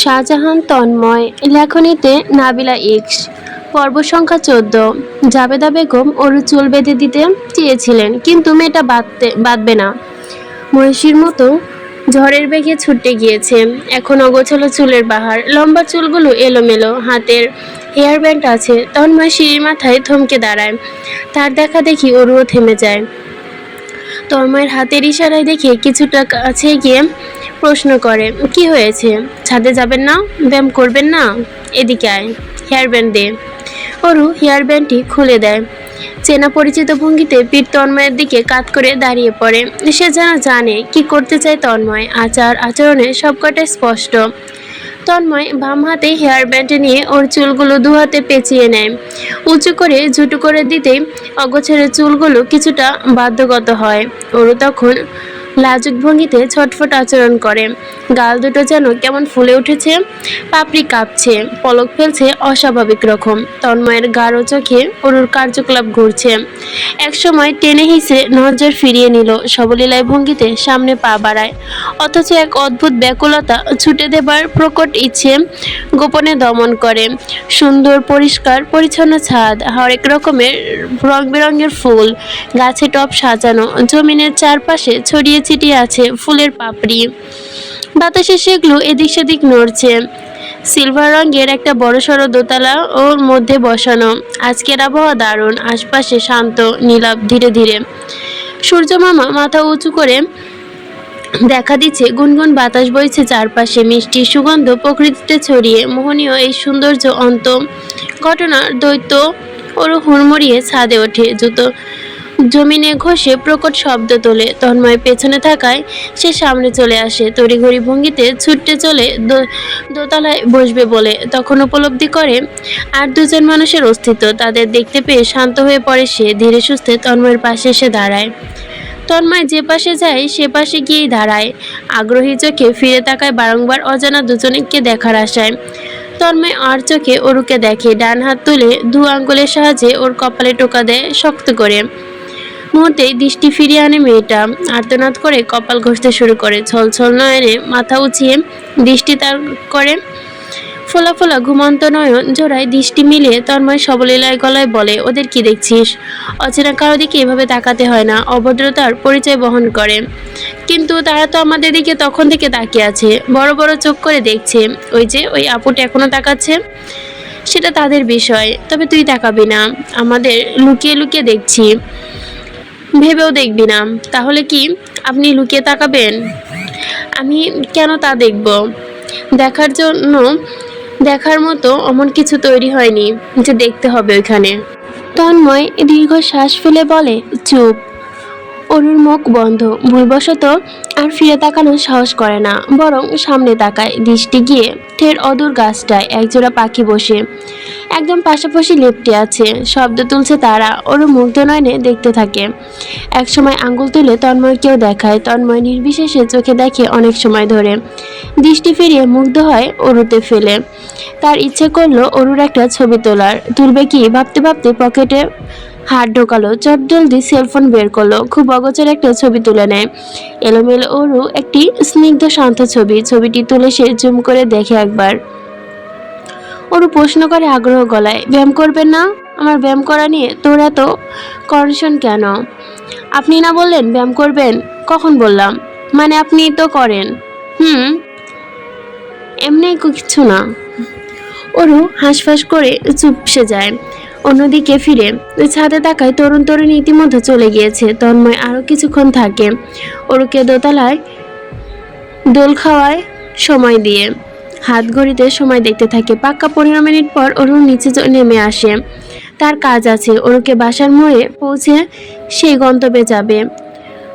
শাহজাহান তন্ময়, লেখনীতে নাবিলা ইক্স। পর্ব সংখ্যা চোদ্দ। জাবেদা বেগম ওর চুল বেঁধে দিতে চেয়েছিলেন, কিন্তু মেয়েটা বাঁধতে, বাঁধবে না। মহিষীর মতো ঝড়ের বেগে ছুটে গিয়েছে। এখন অগোছালো চুলের বাহার, লম্বা চুলগুলো এলোমেলো, হাতের হেয়ার ব্যান্ড আছে। তন্ময় সিঁড়ির মাথায় থমকে দাঁড়ায়। তার দেখা দেখি ওরও থেমে যায়। তন্ময়ের হাতের ইশারায় দেখে কিছুটা কাছে গিয়ে প্রশ্ন করে, কি হয়েছে? ছাদে যাবেন না? ব্যায়াম করবেন না? এদিকে আয় হেয়ার ব্যান্ড দে। অরু হেয়ার ব্যান্ডটি খুলে দেয়। চেনা পরিচিত ভঙ্গিতে পীর তন্ময়ের দিকে কাত করে দাঁড়িয়ে পড়ে। সে যেন জানে কি করতে চায় তন্ময়। আচার, আচরণে সবকটাই স্পষ্ট। তন্ময় বাম হাতে হেয়ার ব্যান্ড নিয়ে ওর চুলগুলো দু হাতে পেঁচিয়ে নেয়। উঁচু করে, ঝুটু করে দিতেই অগোছরের চুলগুলো কিছুটা বাধ্যগত হয়। ওরও তখন লাজুক ভঙ্গিতে ছটফট আচরণ করে। গাল দুটো যেন কেমন ফুলে উঠেছে, পাপড়ি কাঁপছে, পলক ফেলছে অস্বাভাবিক রকম। তন্ময়ের গাঢ় চোখে অরুর কার্যকলাপ ঘুরছে। একসময় টেনে হিসে নজর ফিরিয়ে নিল সবলীলায় ভঙ্গিতে সামনে পা বাড়ায়। অথচ এক অদ্ভুত ব্যাকুলতা ছুটে দেবার প্রকট ইচ্ছে গোপনে দমন করে। সুন্দর, পরিষ্কার, পরিচ্ছন্ন ছাদ, হরেক রকমের রং বেরঙের ফুল, গাছে টব সাজানো, জমিনের চারপাশে ছড়িয়ে ছিটিয়ে আছে ফুলের পাপড়ি। বাতাসে সেগুলো এদিক সেদিক নড়ছে। সিলভার রঙের একটা বড় সড়ো দোতলা ওর মধ্যে বসানো। আজকের আবহাওয়া দারুণ, আশপাশে শান্ত, নীলাভ ধীরে ধীরে। সূর্য মামা মাথা উঁচু করে দেখা দিচ্ছে, গুনগুন বাতাস বইছে চারপাশে। মিষ্টি সুগন্ধ প্রকৃতিতে ছড়িয়ে, মোহনীয় এই সৌন্দর্য অন্ত। ঘটনার দৈত্য ওর হুড়মুড়িয়ে ছাদে ওঠে। জুতো জমিনে ঘষে প্রকট শব্দ তোলে। তন্ময় পেছনে থাকায় সে সামনে চলে আসে। তড়িঘড়ি ভঙ্গিতে ছুটতে চলে দোতলায় বসবে বলে। তখন উপলব্ধি করে, আর দুজন মানুষের অস্তিত্ব। তাদের দেখতে পেয়ে শান্ত হয়ে পড়ে সে। ধীরে সুস্থে তন্ময়ের পাশে এসে দাঁড়ায়। তন্ময় যে পাশে যায়, সে পাশে গিয়েই দাঁড়ায়। আগ্রহী চোখে ফিরে তাকায় বারংবার অজানা দুজনকে দেখার আশায়। তন্ময় আর চোখে অরুকে দেখে। ডান হাত তুলে দু আঙ্গুলের সাহায্যে ওর কপালে টোকা দেয় শক্ত করে। মুহূর্তেই দৃষ্টি ফিরিয়ে আনে মেয়েটা। আর্তনাদ করে কপাল ঘষতে শুরু করে। ছলছল নয়নে মাথা উঁচিয়ে দৃষ্টি তার করে। ফোলা ফোলা ঘুমন্ত নয়ন জোড়ায় দৃষ্টি মিলিয়ে তন্ময় সবলীলায় গলায় বলে, ওদের কি দেখছিস? অচেনা কারও দিকে এভাবে তাকাতে হয় না। অভদ্রতার পরিচয় বহন করে। কিন্তু তারা তো আমাদের দিকে তখন থেকে তাকিয়ে আছে। বড় বড় চোখ করে দেখছে। ওই যে, ওই আপুটা এখনও তাকাচ্ছে? সেটা তাদের বিষয়। তবে তুই তাকাবি না। আমাদের লুকিয়ে লুকিয়ে দেখছি। ভেবেও দেখবি না। তাহলে কি আপনি লুকিয়ে তাকাবেন? আমি কেন তা দেখব? দেখার জন্য, দেখার মতো অমন কিছু তৈরি হয়নি, যে দেখতে হবে ওইখানে। তন্ময় দীর্ঘ শ্বাস ফেলে বলে, চুপ। অরুর মুখ বন্ধ। ভুলবশত আর ফিরে তাকানোর সাহস করে না, বরং সামনে তাকায় দৃষ্টি গিয়ে। ঠের অদূর গাছটায় একজোড়া পাখি বসে। একদম পাশাপাশি লেপটে আছে, শব্দ তুলছে তারা ওরও মুগ্ধ নয়নে দেখতে থাকে। একসময় আঙ্গুল তুলে তন্ময়কেও দেখায়, তন্ময় নির্বিশেষে চোখে দেখে অনেক সময় ধরে। দৃষ্টি ফিরিয়ে মুগ্ধ হয় অরুতে ফেলে। তার ইচ্ছে করল অরুর একটা ছবি তোলার। তুলবে কি ভাবতে ভাবতে পকেটে হাত ঢোকালো, চট জলদি সেলফোন বের করল, খুব অগোচর একটা ছবি তুলে নেয়। এলোমেলো ওরু একটি স্নিগ্ধ, শান্ত ছবি, ছবিটি তুলে সে জুম করে দেখে একবার। ওরু প্রশ্ন করে আগ্রহ গলায়, ব্যায়াম করবেন না? আমার ব্যায়াম করা নিয়ে তোর এত কনশন কেন? আপনি না বললেন ব্যায়াম করবেন, কখন বললাম? মানে আপনি তো করেন। হুম, এমনি কিছু না। ওরু হাঁসফাঁস করে চুপসে যায়। অন্যদিকে ফিরে ওই ছাদে তাকায় তরুণ তরুণী ইতিমধ্যে চলে গিয়েছে, তন্ময় আরও কিছুক্ষণ থাকে। ওরুকে দোতলায় দোল খাওয়ায় সময় দিয়ে। হাত ঘড়িতে সময় দেখতে থাকে। পাক্কা পনেরো মিনিট পর অরুণ নিচে নেমে আসে। তার কাজ আছে। ওরুকে বাসার মোড়ে পৌঁছে সেই গন্তব্যে যাবে।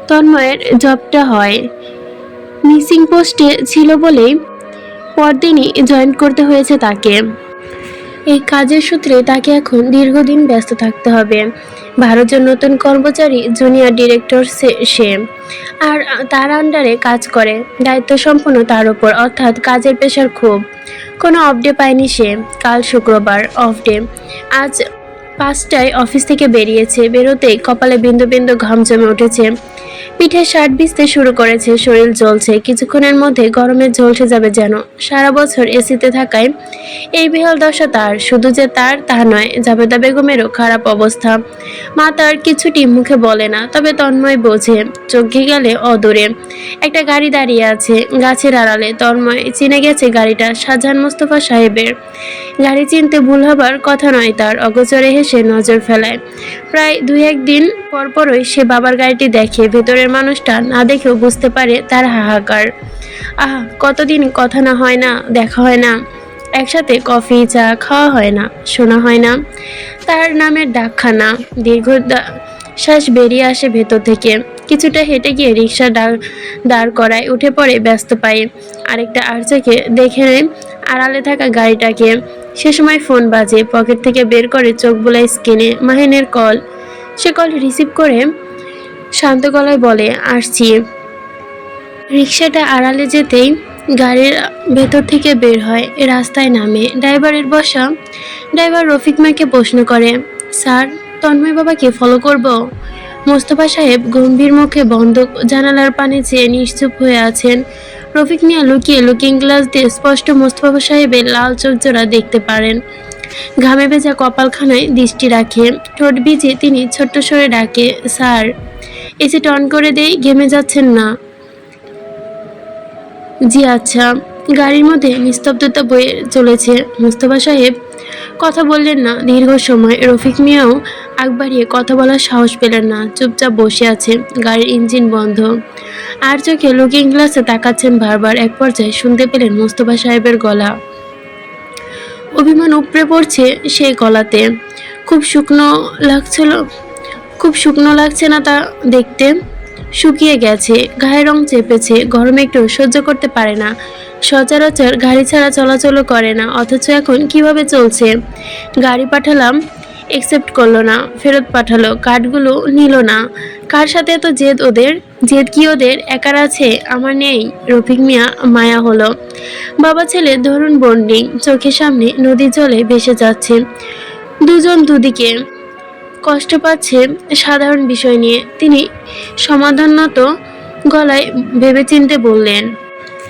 তন্ময়ের জবটা হয়। মিসিং পোস্টে ছিল বলেই পরদিনই জয়েন করতে হয়েছে তাকে। এই কাজের সূত্রে তাকে এখন দীর্ঘদিন ব্যস্ত থাকতে হবে। ভারতের নতুন কর্মচারী জুনিয়র ডিরেক্টর সে- আর তার আন্ডারে কাজ করে। দায়িত্ব সম্পন্ন তার উপর, অর্থাৎ কাজের পেশার খুব কোনো অফ ডে পায়নি সে। কাল শুক্রবার অফ ডে আজ পাঁচটায় অফিস থেকে বেরিয়েছে। বেরোতেই কপালে বিন্দু বিন্দু ঘাম জমে উঠেছে। পিঠে শার্ট ভিজতে শুরু করেছে, শরীর জ্বলছে। কিছুক্ষণের মধ্যে গরমে ঝলসে যাবে যেন। সারা বছর এসিতে থাকায় এই বিহল দশা তার। শুধু যে তার, তা নয়, জাবেদা বেগমেরও খারাপ অবস্থা। মা তার কিছুটি মুখে বলে না, তবে তন্ময় বোঝে, চোখে গেলে অদূরে। একটা গাড়ি দাঁড়িয়ে আছে, গাছের আড়ালে। তন্ময় চিনে গেছে গাড়িটা শাহজাহান মোস্তফা সাহেবের। গাড়ি চিনতে ভুল হবার কথা নয় তার, অগোচরে হেসে নজর ফেলায়। প্রায় দুই একদিন পরপরই সে বাবার গাড়িটি দেখে ভেতরের মানুষটা না দেখেও বুঝতে পারে তার হাহাকার। আহ, কতদিন কথা না হয় না, দেখা হয় না। একসাথে কফি, চা খাওয়া হয় না, শোনা হয় না। তার নামের ডাকখানা দীর্ঘ শ্বাস বেরিয়ে আসে ভেতর থেকে। কিছুটা হেঁটে গিয়ে রিক্সা দাঁড় দাঁড় করায়, উঠে পড়ে, ব্যস্ত পায়ে। আরেকটা আর্চাকে দেখে আড়ালে থাকা গাড়িটাকে। সে সময় ফোন বাজে, পকেট থেকে বের করে চোখ বোলায় স্ক্রিনে মাহিনের কল। সে কল রিসিভ করে শান্ত গলায় বলে আসছি রিক্সাটা আড়ালে যেতেই গাড়ির ভেতর থেকে বের হয়, রাস্তায় নামে। ড্রাইভারের বসা, ড্রাইভার রফিক মাকে প্রশ্ন করে, স্যার, তন্ময় বাবাকে ফলো করব? মোস্তফা সাহেব গম্ভীর মুখে বন্ধ জানালার পানে চেয়ে নিশ্চুপ হয়ে আছেন। রফিক মিয়া লুকিয়ে লুকিং গ্লাস দিয়ে স্পষ্ট মোস্তফা সাহেবের লাল চোখ জোড়া দেখতে পারেন। ঘামে ভেজা কপালখানায় দৃষ্টি রাখে। ঠোঁট ভিজে তিনি ছোট্ট স্বরে ডাকে, স্যার। এসে টন করে দেই, ঘেমে যাচ্ছেন না। জি আচ্ছা গাড়ির মধ্যে নিস্তব্ধতা বয়ে চলেছে মুস্তফা সাহেব। কথা বললেন না, দীর্ঘ সময়। রফিক মিয়াও আগ বাড়িয়ে কথা বলার সাহস পেলেন না, চুপচাপ বসে আছে, গাড়ির ইঞ্জিন বন্ধ। আর চোখে লুকিং গ্লাসে তাকাচ্ছেন বারবার, এক পর্যায়ে শুনতে পেলেন মুস্তফা সাহেবের গলা। অভিমান উপড়ে পড়ছে সেই গলাতে। খুব শুকনো লাগছিল খুব শুকনো লাগছে না তা দেখতে। শুকিয়ে গেছে গায়ের রং চেপেছে, গরমে একটু সহ্য করতে পারে না। সচরাচর গাড়ি ছাড়া চলাচলও করে না, অথচ এখন কীভাবে চলছে? গাড়ি পাঠালাম একসেপ্ট করল না, ফেরত পাঠালো, কার্ডগুলো নিল না। কার সাথে এত জেদ ওদের? জেদ কি ওদের? একার আছে? আমার নেই। রফিক মিয়া মায়া হলো। বাবা ছেলে ধরুন বন্ডিং চোখের সামনে নদী জলে ভেসে যাচ্ছে। দুজন দুদিকে। কষ্ট পাচ্ছে সাধারণ বিষয় নিয়ে। তিনি সমাধানত গলায় ভেবেচিন্তে বললেন,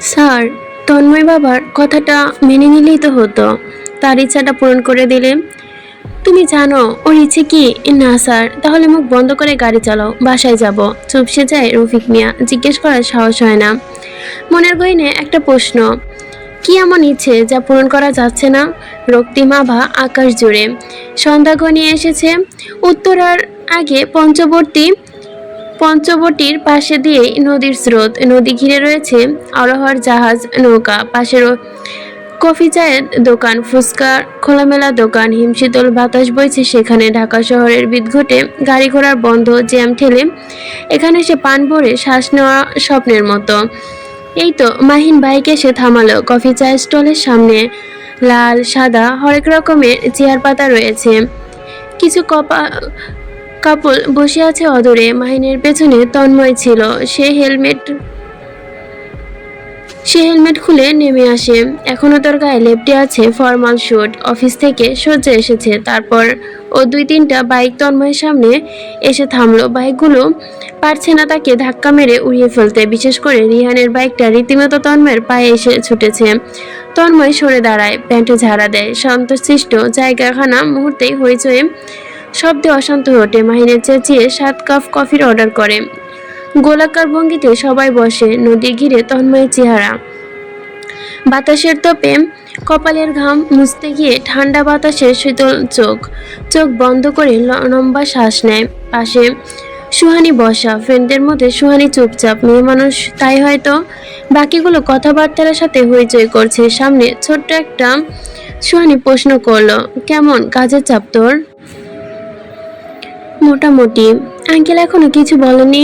স্যার, তন্ময় বাবার কথাটা মেনে নিলেই তো হতো। তার ইচ্ছাটা পূরণ করে দিলে। তুমি জানো, ওর ইচ্ছে কি? না, স্যার। তাহলে মুখ বন্ধ করে গাড়ি চালাও। বাসায় যাব। চুপসে যায় রফিক মিয়া। জিজ্ঞেস করার সাহস হয় না। মনের গহিনে একটা প্রশ্ন কি এমন ইচ্ছে যা পূরণ করা যাচ্ছে না? রক্তিম আভা আকাশ জুড়ে। সন্ধ্যা ঘনিয়ে এসেছে। উত্তরার আগে পঞ্চবর্তী পঞ্চবটির পাশে দিয়েই নদীর স্রোত। নদী ঘিরে রয়েছে আরোহর জাহাজ, নৌকা। পাশের কফি চায়ের দোকান, ফুচকা খোলামেলা দোকান, হিমশীতল বাতাস বইছে সেখানে। ঢাকা শহরের বিদঘটে গাড়ি ঘোড়ার বন্ধ, জ্যাম ঠেলে এখানে সে পান ভরে শ্বাস নেওয়া স্বপ্নের মতো। এই তো মাহিন বাইক এসে থামালো। কফি চা স্টলের সামনে। লাল, সাদা, হরেক রকমের চেয়ার পাতা রয়েছে। কিছু কপা কাপল বসে আছে অদূরে। মাহিনের পেছনে তন্ময় ছিল। সে হেলমেট সে হেলমেট খুলে নেমে আসে। এখনও তোর গায়ে লেপটে আছে ফর্মাল শুট। অফিস থেকে সজ্জা এসেছে। তারপর ও দুই তিনটা বাইক তন্ময়ের সামনে এসে থামলো। বাইকগুলো পারছে না তাকে ধাক্কা মেরে উড়িয়ে ফেলতে। বিশেষ করে রিহানের বাইকটা রীতিমতো তন্ময়ের পায়ে এসে ছুটেছে। তন্ময় সরে দাঁড়ায়, প্যান্টে ঝাড়া দেয়। শান্তশিষ্ট জায়গাখানা মুহূর্তেই হইচয়ে শব্দে অশান্ত হয়ে ওঠে। মাহিনের চেঁচিয়ে সাত কাপ কফির অর্ডার করে। গোলাকার ভঙ্গিতে সবাই বসে, নদী ঘিরে তন্ময়ের চেহারা। বাতাসের তোপে কপালের ঘাম মুছতে গিয়ে ঠান্ডা বাতাসে শীতল চোখ। চোখ বন্ধ করে লম্বা শ্বাস নেয়। পাশে সুহানি বসা, ফ্রেন্ডদের মধ্যে সুহানি চুপচাপ। মেয়ে মানুষ তাই হয়তো বাকিগুলো কথাবার্তার সাথে হইচই করছে। সামনে ছোট্ট একটা সুহানি প্রশ্ন করল, কেমন কাজের চাপ তোর? মোটামুটি। আঙ্কেল এখনও কিছু বলেনি।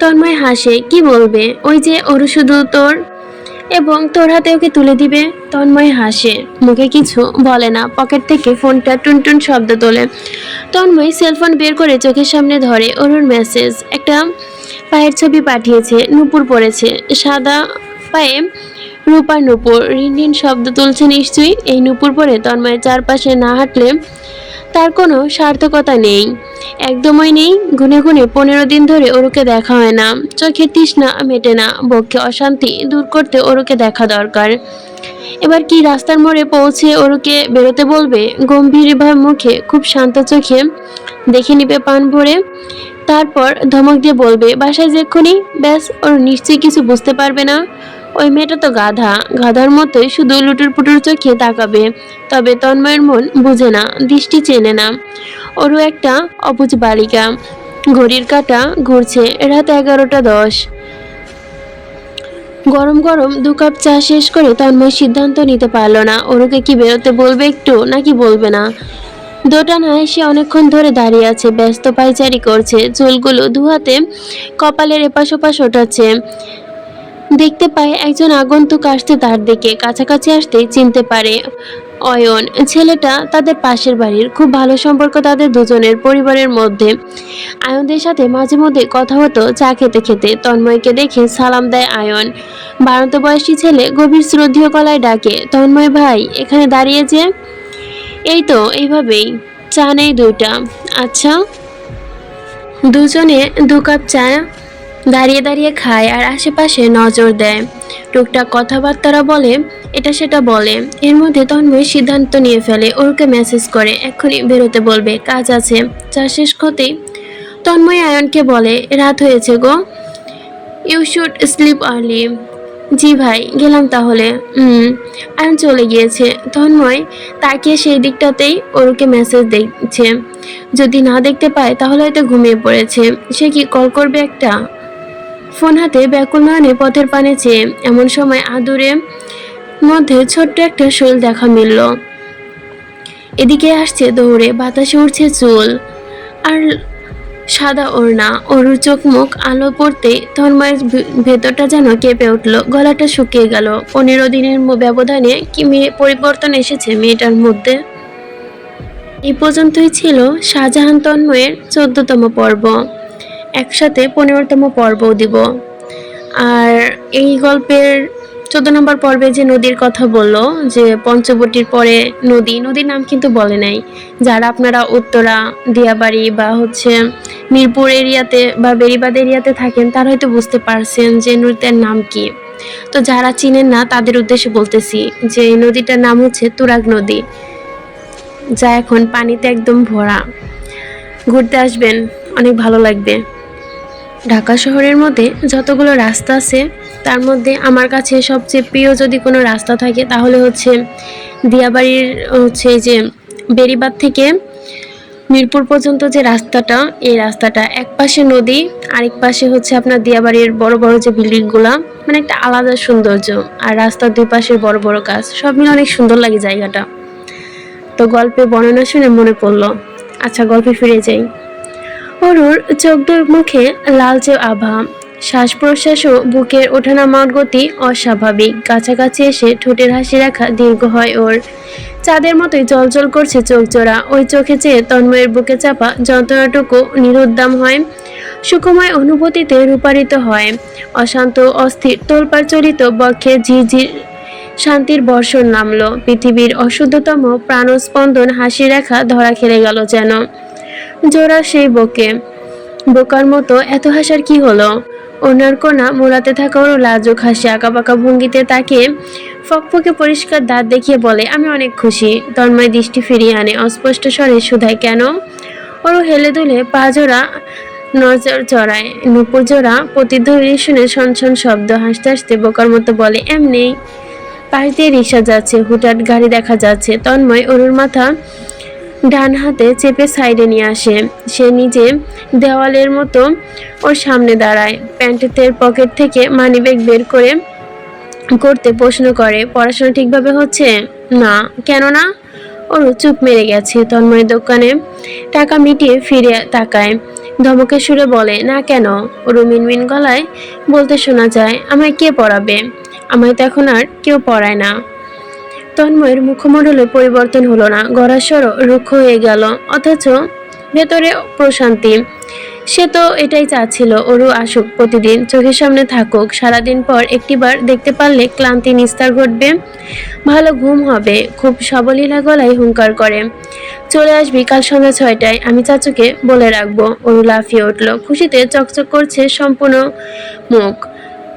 তন্ময় হাসে, কি বলবে? ওই যে ওর শুধু তোর? এবং তোর হাতে ওকে তুলে দিবে? তন্ময় হাসে, মুখে কিছু বলে না, পকেট থেকে ফোনটা টুনটুন শব্দ তোলে। তন্ময় সেলফোন বের করে চোখের সামনে ধরে অরুণ মেসেজ একটা পায়ের ছবি পাঠিয়েছে, নুপুর পড়েছে, সাদা পায়ে রূপার নুপুর। রিন রিন শব্দ তুলছে নিশ্চয়ই, এই নুপুর পরে তন্ময়ের চারপাশে না হাঁটলে তার কোনো সার্থকতা নেই। একদমই নেই গুনে গুনে পনেরো দিন ধরে ওরুকে দেখা হয় না। চোখে তৃষ্ণা মেটে না বক্ষে অশান্তি দূর করতে ওরুকে দেখা দরকার। এবার কি রাস্তার মোড়ে পৌঁছে ওরুকে বেরোতে বলবে? গম্ভীর ভাব মুখে, খুব শান্ত চোখে। দেখে নিবে পান ভরে। তারপর ধমক দিয়ে বলবে, বাসায় যেক্ষুনি ব্যাস, ওর নিশ্চয়ই কিছু বুঝতে পারবে না। ওই মেয়েটা তো গাধা। গাধার মতোই শুধু লুটুর পুটুর চোখে তাকাবে। তবে তন্ময়ের মন বুঝে না, দৃষ্টি চেনে না। ওরও একটা অবুজ বালিকা। ঘড়ির কাটা ঘুরছে রাত এগারোটা দশ। গরম গরম দু কাপ চা শেষ করে তন্ময় সিদ্ধান্ত নিতে পারল না। ওরকে কি বেরোতে বলবে একটু, নাকি বলবে না? দোটানায় সে অনেকক্ষণ ধরে দাঁড়িয়ে আছে, ব্যস্ত পাইচারি করছে। চুলগুলো দুহাতে কপালের এপাশ ওপাশ ওঠাচ্ছে। দেখতে পায় একজন আগন্তুক আসতে তার দিকে, কাছাকাছি আসতেই চিনতে পারে। অয়ন, ছেলেটা তাদের পাশের বাড়ির, খুব ভালো সম্পর্ক তাদের দুজনের পরিবারের মধ্যে। আয়নদের সাথে মাঝে মধ্যে কথা হতো চা খেতে খেতে, তন্ময়কে দেখে সালাম দেয় আয়ন। বারন্ত বয়সী ছেলে গভীর শ্রদ্ধীয় গলায় ডাকে, তন্ময় ভাই, এখানে দাঁড়িয়ে যে? এই তো, এইভাবেই। চা নেই দুইটা। আচ্ছা? দুজনে দু কাপ চা দাঁড়িয়ে দাঁড়িয়ে খায় আর আশেপাশে নজর দেয়। টুকটাক কথাবার্তারা বলে, এটা সেটা বলে। এর মধ্যে তন্ময় সিদ্ধান্ত নিয়ে ফেলে, ওরকে মেসেজ করে, এক্ষুনি বেরোতে বলবে, কাজ আছে চা শেষ ক্ষতি। তন্ময় আয়নকে বলে, রাত হয়েছে go you should sleep early ji ভাই, গেলাম তাহলে। হুম। আয়ন চলে গিয়েছে। তন্ময় তাকিয়ে সেই দিকটাতেই ওরকে মেসেজ দেখছে। যদি না দেখতে পায়, তাহলে হয়তো ঘুমিয়ে পড়েছে। সে কি কল করবে একটা? ফোন হাতে ব্যাকুল নয়নে পথের পানে চেয়ে এমন সময় আদুরে মধ্যে ছোট্ট একটা শোল দেখা মিলল। এদিকে আসছে দৌড়ে, বাতাসে উঠছে চুল, আর সাদা ওড়না, অরুর চোখ মুখ আলো পড়তে তন্ময়ের ভেতরটা যেন কেঁপে উঠল, গলাটা শুকিয়ে গেল। পনেরো দিনের ব্যবধানে কি মেয়ে পরিবর্তন এসেছে মেয়েটার মধ্যে? এই পর্যন্তই ছিল শাহজাহান তন্ময়ের চোদ্দতম পর্ব। একসাথে পনেরোতম পর্বও দিব। আর এই গল্পের চোদ্দ নম্বর পর্বে যে নদীর কথা বলল, যে পঞ্চবটির পরে নদী, নদীর নাম কিন্তু বলে নাই। যারা আপনারা উত্তরা, দিয়াবাড়ি বা হচ্ছে মিরপুর এরিয়াতে বা বেরিবাদ এরিয়াতে থাকেন, তারা হয়তো বুঝতে পারছেন যে নদীটার নাম কি। তো যারা চিনেন না, তাদের উদ্দেশ্যে বলতেছি যে এই নদীটার নাম হচ্ছে তুরাগ নদী, যা এখন পানিতে একদম ভরা। ঘুরতে আসবেন, অনেক ভালো লাগবে। ঢাকা শহরের মধ্যে যতগুলো রাস্তা আছে, তার মধ্যে আমার কাছে সবচেয়ে প্রিয় যদি কোনো রাস্তা থাকে, তাহলে হচ্ছে দিয়াবাড়ির, হচ্ছে যে বেরিবাদ থেকে মিরপুর পর্যন্ত যে রাস্তাটা, এই রাস্তাটা এক পাশে নদী, আরেক পাশে হচ্ছে আপনার দিয়াবাড়ির বড় বড় যে বিল্ডিংগুলা মানে একটা আলাদা সৌন্দর্য আর রাস্তার দুই পাশে বড় বড় গাছ, সব মিলে অনেক সুন্দর লাগে জায়গাটা। তো গল্পে বর্ণনা শুনে মনে পড়ল। আচ্ছা গল্পে ফিরে যাই। অরুর চোখ মুখে লালচে আভা শ্বাস প্রশ্বাসও বুকের ওঠানামার গতি অস্বাভাবিক। কাছাকাছি এসে ঠোঁটের হাসি রাখা দীর্ঘ হয় ওর। চাঁদের মতোই জলজল করছে চোখ জোড়া। ওই চোখে চেয়ে তন্ময়ের বুকে চাপা যন্ত্রণাটুকু নিরুদ্দাম হয়, সুখময় অনুভূতিতে রূপারিত হয়। অশান্ত, অস্থির তোলপাড় চলিত বক্ষে ঝিরঝির শান্তির বর্ষণ নামলো। পৃথিবীর অশুদ্ধতম প্রাণস্পন্দন হাসি রেখা ধরা খেলে গেল যেন। জোড়া সেই বকে। বোকার মতো এত হাসার কি হলো? ওনার কোনা মোড়াতে থাকা ওর লাজুক হাসি আঁকাবাঁকা ভঙ্গিতে তাকে ফকফকে পরিষ্কার দাঁত দেখিয়ে বলে, আমি অনেক খুশি। তন্ময় দৃষ্টি ফিরিয়ে আনে, অস্পষ্ট স্বরে শুধায় কেন? ওরও হেলে দুলে পা জোড়া নজর চড়ায় নুপুর জোড়া প্রতিধ্বনি শুনে শনশন শব্দ হাসতে হাসতে বোকার মতো বলে, এমনি। পাশ দিয়ে রিক্সা যাচ্ছে হুটাট গাড়ি দেখা যাচ্ছে। তন্ময় অরুর মাথা ডান হাতে চেপে সাইডে নিয়ে আসে। সে নিজে দেওয়ালের মতো ওর সামনে দাঁড়ায়। প্যান্টের পকেট থেকে মানিব্যাগ বের করে করতে প্রশ্ন করে, পড়াশোনা ঠিকভাবে হচ্ছে? না। কেন না ওর চুপ মেরে গেছে। তন্ময় দোকানে টাকা মিটিয়ে ফিরে তাকায়। ধমকে সুরে বলে, না কেন? ওর মিনমিন গলায় বলতে শোনা যায়, আমায় কে পড়াবে? আমায় তো এখন আর কেউ পড়ায় না। তন্ময়ের মুখমণ্ডলে পরিবর্তন হলো না। গড়ার স্বরও রুক্ষ হয়ে গেল। অথচ ভেতরে প্রশান্তি। সে তো এটাই চাচ্ছিল ওরু আসুক, প্রতিদিন চোখের সামনে থাকুক। সারাদিন পর একটিবার দেখতে পারলে ক্লান্তি, নিস্তার ঘটবে। ভালো ঘুম হবে, খুব সবলীলা গলায় হুঙ্কার করে। চলে আসবি কাল সন্ধ্যা ছয়টায়, আমি চাচুকে বলে রাখব। ওরু লাফিয়ে উঠল। খুশিতে চকচক করছে সম্পূর্ণ মুখ।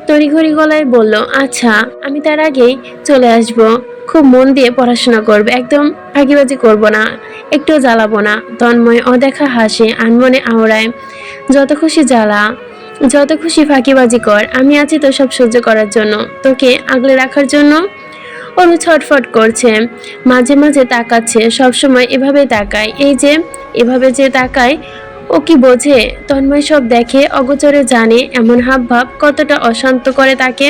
তড়িঘড়ি গলায় বলল আচ্ছা আমি তার আগেই চলে আসব। খুব মন দিয়ে পড়াশোনা করবে, একদম ফাঁকিবাজি করব না একটুও জ্বালাবো না। তন্ময় অদেখা হাসে, আনমনে আওড়ায়, যত খুশি জ্বালা, যত খুশি ফাঁকিবাজি কর, আমি আছি তো সব সহ্য করার জন্য। তোকে আগলে রাখার জন্য অনু ছটফট করছে, মাঝে মাঝে তাকাচ্ছে, সবসময় এভাবে তাকায়। এই যে, এভাবে যে তাকায় ও কি বোঝে? তন্ময় সব দেখে, অগোচরে জানে এমন হাবভাব কতটা অশান্ত করে তাকে।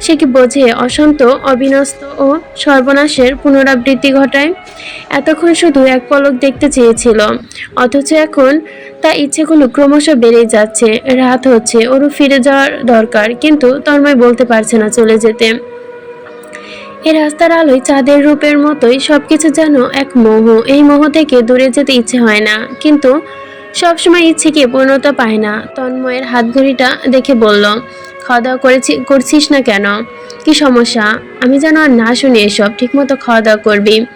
সে কি বোঝে? অশান্ত, অবিনস্ত ও সর্বনাশের পুনরাবৃত্তি ঘটায়। এতক্ষণ শুধু এক পলক দেখতে চেয়েছিল। অথচ এখন তা ইচ্ছেগুলো ক্রমশ বেড়েই যাচ্ছে। রাত হচ্ছে, ওরও ফিরে যাওয়ার দরকার, কিন্তু তন্ময় বলতে পারছে না চলে যেতে। এ রাস্তার আলোয় চাঁদের রূপের মতোই সবকিছু যেন এক মোহ। এই মোহ থেকে দূরে যেতে ইচ্ছে হয় না। কিন্তু সবসময় ইচ্ছেকে পূর্ণতা পায় না। তন্ময়ের হাত ঘড়িটা দেখে বলল খাওয়া দাওয়া করেছি করছিস না কেন? কি সমস্যা? আমি যেন আর না শুনি এসব, ঠিকমতো খাওয়া দাওয়া করবি।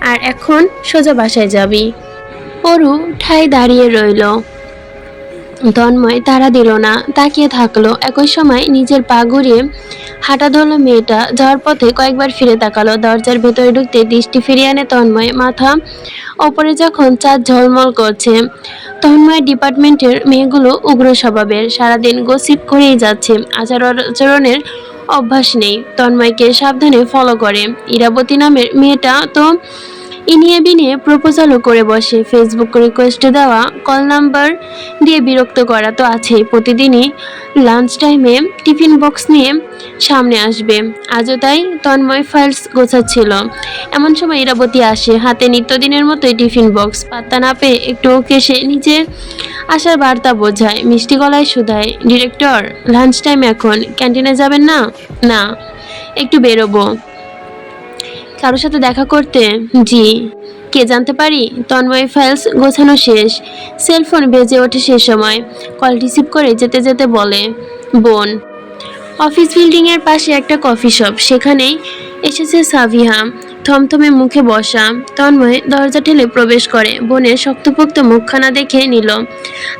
আর এখন সোজা বাসায় যাবি। অরু ঠাই দাঁড়িয়ে রইল। তন্ময় তারা দিল না। তাকিয়ে থাকল। একই সময় নিজের পা ঘুরিয়ে হাঁটা ধরলো মেয়েটা যাওয়ার পথে কয়েকবার ফিরে তাকালো। দরজার ভেতরে ঢুকতে দৃষ্টি ফিরিয়ে আনে তন্ময়। মাথা ওপরে যখন চাঁদ ঝলমল করছে, তন্ময় ডিপার্টমেন্টের মেয়েগুলো উগ্র স্বভাবের। সারাদিন গসিপ করেই যাচ্ছে। আচার আচরণের অভ্যাস নেই। তন্ময়কে সাবধানে ফলো করে। ইরাবতী নামের মেয়েটা তো ইনিয়ে বিনিয়ে প্রপোজালও করে বসে। ফেসবুক রিকোয়েস্ট দেওয়া কল নাম্বার দিয়ে বিরক্ত করা তো আছেই। প্রতিদিনই লাঞ্চ টাইমে টিফিন বক্স নিয়ে সামনে আসবে। আজও তাই তন্ময় ফাইলস গোছাচ্ছিল। এমন সময় ইরাবতী আসে। হাতে নিত্যদিনের মতোই টিফিন বক্স পাত্তা না পেয়ে একটু কেসে নিচে আসার বার্তা বোঝায়। মিষ্টি গলায় শুধায় ডিরেক্টর লাঞ্চ টাইম এখন। ক্যান্টিনে যাবেন না? না। একটু বেরোবো। কারোর সাথে দেখা করতে? জি। কে জানতে পারি? তন্ময় ফাইলস গোছানো শেষ। সেলফোন বেজে ওঠে সে সময়। কল রিসিভ করে যেতে যেতে বলে, বোন, অফিস বিল্ডিংয়ের পাশে একটা কফি শপ। সেখানেই এসেছে সাভিহা থমথমে মুখে বসা তন্ময় দরজা ঠেলে প্রবেশ করে। বোনের শক্তপোক্ত মুখখানা দেখে নিল।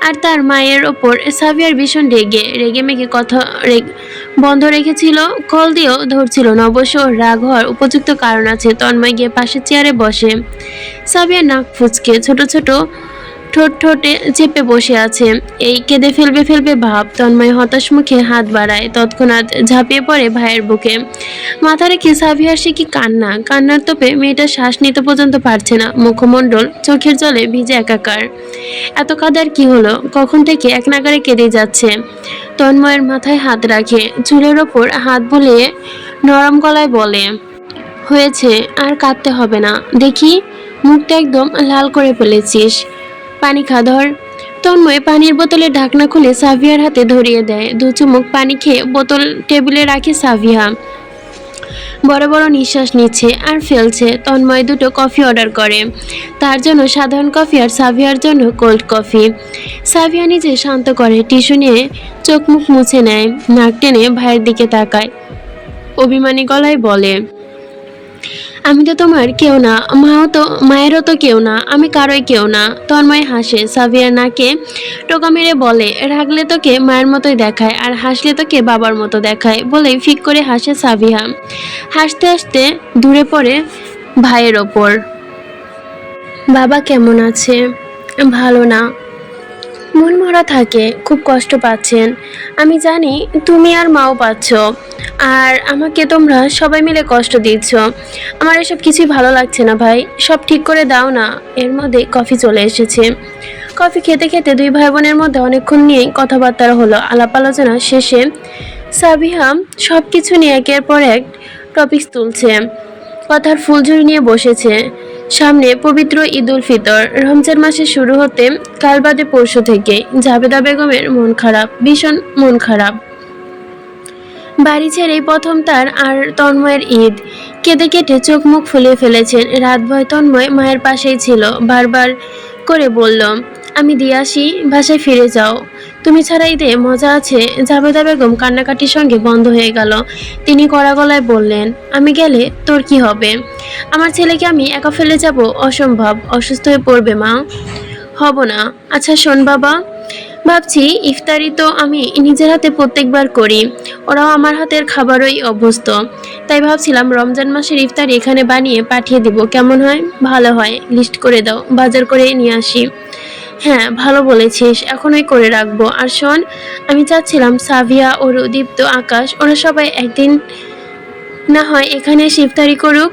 আর তার মায়ের ওপর সাবিয়ার ভীষণ রেগে। রেগে মেগে কথা বন্ধ রেখেছিল কল দিয়েও ধরছিল না। অবশ্য রাগ হওয়ার উপযুক্ত কারণ আছে। তন্ময় গিয়ে পাশের চেয়ারে বসে। সাবিয়া নাক ফুচকে ছোট ছোট ঠোঁট ঠোঁটে চেপে বসে আছে। এই কেঁদে ফেলবে ফেলবে ভাব, তন্ময় হতাশ মুখে হাত বাড়ায়, তৎক্ষণাৎ ঝাঁপিয়ে পড়ে ভাইয়ের বুকে। মাথা রেখে সাভিয়ার সে কি কান্না? কান্নার তোপে মেয়েটা শ্বাস নিতে পর্যন্ত পারছে না। মুখমণ্ডল চোখের জলে ভিজে একাকার। এত কাদার কি হলো? কখন থেকে এক নাগারে কেঁদে যাচ্ছে? তন্ময়ের মাথায় হাত রাখে, চুলের ওপর হাত বুলিয়ে নরম গলায় বলে, হয়েছে, আর কাঁদতে হবে না। দেখি, মুখটা একদম লাল করে ফেলেছিস। পানি খা, ধর। তন্ময় পানির বোতলের ঢাকনা খুলে সাভিয়ার হাতে ধরিয়ে দেয়। দু চুমুক পানি খেয়ে বোতল টেবিলে রাখে সাভিয়া। বড় বড় নিঃশ্বাস নিচ্ছে আর ফেলছে। তন্ময় দুটো কফি অর্ডার করে। তার জন্য সাধারণ কফি আর সাভিয়ার জন্য কোল্ড কফি। সাভিয়া নিজে শান্ত করে, টিস্যু নিয়ে চোখ মুখ মুছে নেয়, নাক টেনে ভাইয়ের দিকে তাকায়। অভিমানী গলায় বলে আমি তো তোমার কেউ না, মাও তো, মায়েরও তো কেউ না, আমি কারোই কেউ না। তন্ময় হাসে, সাভিয়ার নাকে টোকা মেরে বলে, রাগলে তোকে মায়ের মতোই দেখায়, আর হাসলে তোকে বাবার মতো দেখায়? বলে ফিক করে হাসে সাভিয়া। হাসতে হাসতে দূরে পড়ে ভাইয়ের ওপর। বাবা কেমন আছে? ভালো না। মন মরা থাকে, খুব কষ্ট পাচ্ছেন। আমি জানি তুমি আর মাও পাচ্ছ, আর আমাকে তোমরা সবাই মিলে কষ্ট দিচ্ছ। আমার এসব কিছুই ভালো লাগছে না ভাই, সব ঠিক করে দাও না। এর মধ্যে কফি চলে এসেছে। কফি খেতে খেতে দুই ভাই বোনের মধ্যে অনেকক্ষণ নিয়েই কথাবার্তা হলো। আলাপ আলোচনা শেষে সাবিহা সব কিছু নিয়ে একের পর এক টপিক তুলছে। কথার ফুলঝুরি নিয়ে বসেছে। সামনে পবিত্র ঈদ উল ফিতর। রমজান মাসে শুরু হতে কাল বাদে পরশু থেকে জাবেদা বেগমের মন খারাপ, ভীষণ মন খারাপ। বাড়ি ছেড়ে প্রথম তার আর তন্ময়ের ঈদ। কেঁদে কেটে চোখ মুখ ফুলিয়ে ফেলেছেন। রাত ভয় তন্ময় মায়ের পাশেই ছিল। বারবার করে বলল, আমি দিয়ে আসি, বাসায় ফিরে যাও। তুমি ছাড়া ঈদে মজা আছে। জাবেদা বেগম কান্নাকাটির সঙ্গে বন্ধ হয়ে গেল। তিনি কড়া গলায় বললেন, আমি গেলে তোর কি হবে? আমার ছেলেকে আমি একা ফেলে যাব? অসম্ভব। অসুস্থ হয়ে পড়বে মা? হব না। আচ্ছা শোন বাবা। ভাবছি ইফতারি তো আমি নিজের হাতে প্রত্যেকবার করি। ওরাও আমার হাতের খাবারই অভ্যস্ত। তাই ভাবছিলাম রমজান মাসের ইফতারি এখানে বানিয়ে পাঠিয়ে দিব। কেমন হয়? ভালো হয়। লিস্ট করে দাও। বাজার করে নিয়ে আসি। হ্যাঁ ভালো বলেছিস। এখনই করে রাখব। আর শোন, আমি চাচ্ছিলাম সাভিয়া ওরু দীপ্ত, আকাশ, ওরা সবাই একদিন না হয় এখানে ইফতারি করুক।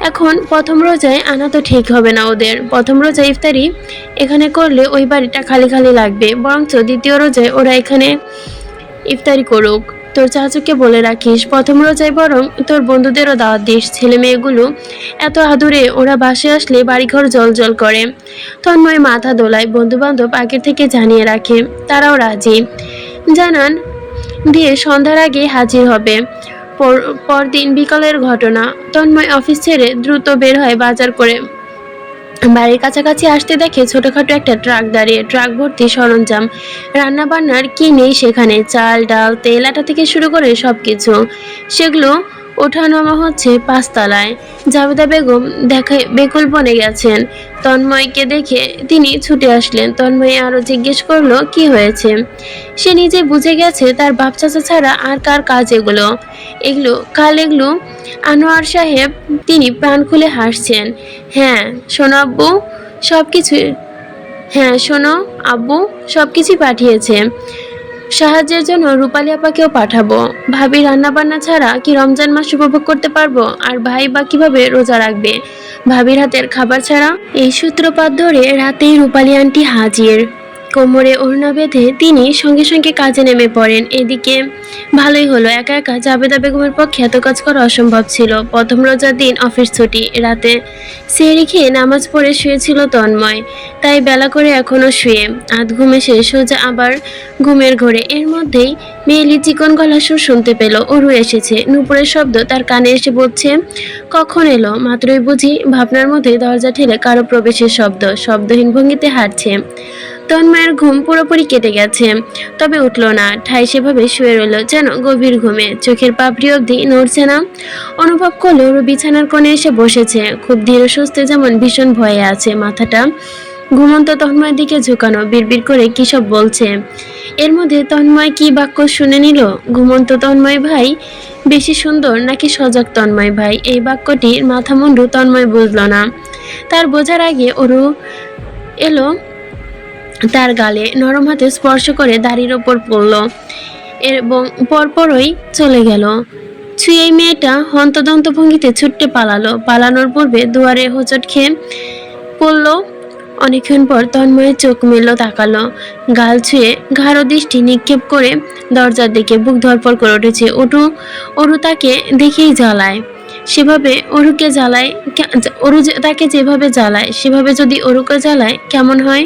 এখন প্রথম রোজায় আনা তো ঠিক হবে না ওদের। প্রথম রোজা ইফতারি এখানে করলে ওই বাড়িটা খালি খালি লাগবে। বরঞ্চ দ্বিতীয় রোজায় ওরা এখানে ইফতারি করুক। তোর চাচুকে বলে রাখিস, প্রথম রোজায় বরং তোর বন্ধুদেরও দাওয়াত দিস ছেলে মেয়েগুলো এত আদুরে ওরা বাসে আসলে বাড়িঘর জল জল করে। তন্ময় মাথা দোলায় বন্ধু বান্ধব আগের থেকে জানিয়ে রাখে, তারাও রাজি। জানান দিয়ে সন্ধ্যার আগে হাজির হবে। পর- পরদিন বিকালের ঘটনা, তন্ময় অফিস ছেড়ে দ্রুত বের হয় বাজার করে। বাড়ির কাছাকাছি আসতে দেখে ছোটখাটো একটা ট্রাক দাঁড়িয়ে, ট্রাক ভর্তি সরঞ্জাম, রান্নাবান্নার কি নেই সেখানে, চাল, ডাল, তেল, আটা থেকে শুরু করে সব কিছু সেগুলো ওঠানামা হচ্ছে পাঁচতলায়। জাবেদা বেগম দেখায় বেকুল বনে গেছেন। তন্ময়কে দেখে তিনি ছুটে আসলেন। তন্ময় আরও জিজ্ঞেস করল, কি হয়েছে? সে নিজে বুঝে গেছে তার বাপ চাচা ছাড়া আর কার কাজ এগুলো। এগুলো, কাল এগুলো, আনোয়ার সাহেব তিনি প্রাণ খুলে হাসছেন। হ্যাঁ শোনো আব্বু সব কিছু হ্যাঁ শোনো আব্বু সব কিছুই পাঠিয়েছে। সাহায্যের জন্য রূপালী আপাকেও পাঠাবো। ভাবি রান্নাবান্না ছাড়া কি রমজান মাস উপভোগ করতে পারব? আর ভাই বা কীভাবে রোজা রাখবে? ভাবির হাতের খাবার ছাড়া এই সূত্রপাত ধরে রাতেই রূপালী আন্টি হাজির। কোমরে ওড়না বেঁধে তিনি সঙ্গে সঙ্গে কাজে নেমে পড়েন। এদিকে, ভালোই হলো, একা একা জাবেদা বেগমের পক্ষে এত কাজ করা অসম্ভব ছিল। প্রথম রোজার দিন অফিস ছুটি। রাতে সেহরি খেয়ে নামাজ পড়ে শুয়েছিল তন্ময়। তাই বেলা করে এখনও শুয়ে। আধ ঘুমে শেষ সোজা আবার ঘুমের ঘরে। এর মধ্যেই মেয়েলি চিকন গলা সুর শুনতে পেল। অরু এসেছে। নুপুরের শব্দ তার কানে এসে বলছে, কখন এলো? মাত্রই বুঝি ভাবনার মধ্যে দরজা ঠেলে কারও প্রবেশের শব্দ। শব্দহীন ভঙ্গিতে হাঁটছে। তন্ময়ের ঘুম পুরোপুরি কেটে গেছে। তবে উঠল না। ঠাই সেভাবে শুয়ে রইল যেন গভীর ঘুমে। চোখের পাপড়ি অবধি নড়ছে না। অনুভব করল বিছানার কোণে এসে বসেছে। খুব ধীরে সুস্থে যেমন ভীষণ ভয়ে আছে মাথাটা। ঘুমন্ত তন্ময়ের দিকে ঝুঁকানো, বিড়বিড় করে কী সব বলছে। এর মধ্যে তন্ময় কি বাক্য শুনে নিল? ঘুমন্ত তন্ময় ভাই? বেশি সুন্দর নাকি সজাগ তন্ময় ভাই? এই বাক্যটির মাথা মুন্ডু তন্ময় বুঝল না। তার বোঝার আগে ওরু এলো তার গালে নরম হাতে স্পর্শ করে দাড়ির ওপর পড়ল এবং পরপরই চলে গেল। ছুঁয়ে মেয়েটা হন্তদন্ত ভঙ্গিতে ছুট্টে পালালো। পালানোর পূর্বে দুয়ারে হোঁচট খেয়ে পড়ল। অনেকক্ষণ পর তন্ময়ের চোখ মেলল, তাকালো। গাল ছুঁয়ে ঘাড়ো দৃষ্টি নিক্ষেপ করে দরজার দিকে বুক ধরপর করে উঠেছে। ওটু অরু তাকে দেখেই জ্বালায়। সেভাবে অরুকে জ্বালায় অরু তাকে যেভাবে জ্বালায়, সেভাবে যদি অরুকে জ্বালায়, কেমন হয়?